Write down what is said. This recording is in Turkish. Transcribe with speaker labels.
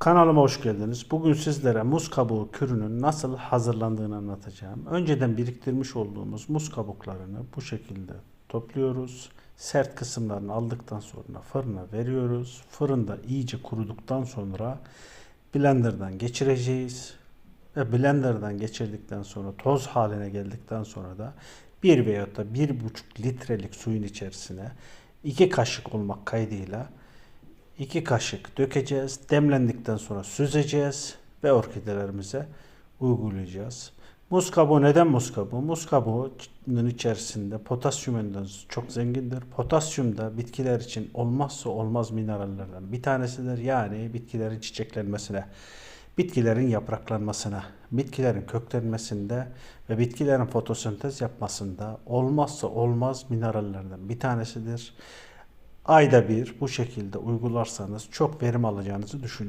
Speaker 1: Kanalıma hoş geldiniz. Bugün sizlere muz kabuğu kürünün nasıl hazırlandığını anlatacağım. Önceden biriktirmiş olduğumuz muz kabuklarını bu şekilde topluyoruz. Sert kısımlarını aldıktan sonra fırına veriyoruz. Fırında iyice kuruduktan sonra blenderdan geçireceğiz. Ve blenderdan geçirdikten sonra toz haline geldikten sonra da 1 veyahut da 1,5 litrelik suyun içerisine 2 kaşık olmak kaydıyla 2 kaşık dökeceğiz. Demlendikten sonra süzeceğiz ve orkidelerimize uygulayacağız. Muz kabuğu neden muz kabuğu? Muz kabuğunun içerisinde potasyumundan çok zengindir. Potasyum da bitkiler için olmazsa olmaz minerallerden bir tanesidir. Yani bitkilerin çiçeklenmesine, bitkilerin yapraklanmasına, bitkilerin köklenmesinde ve bitkilerin fotosentez yapmasında olmazsa olmaz minerallerden bir tanesidir ayda bir bu şekilde uygularsanız çok verim alacağınızı düşünüyorum.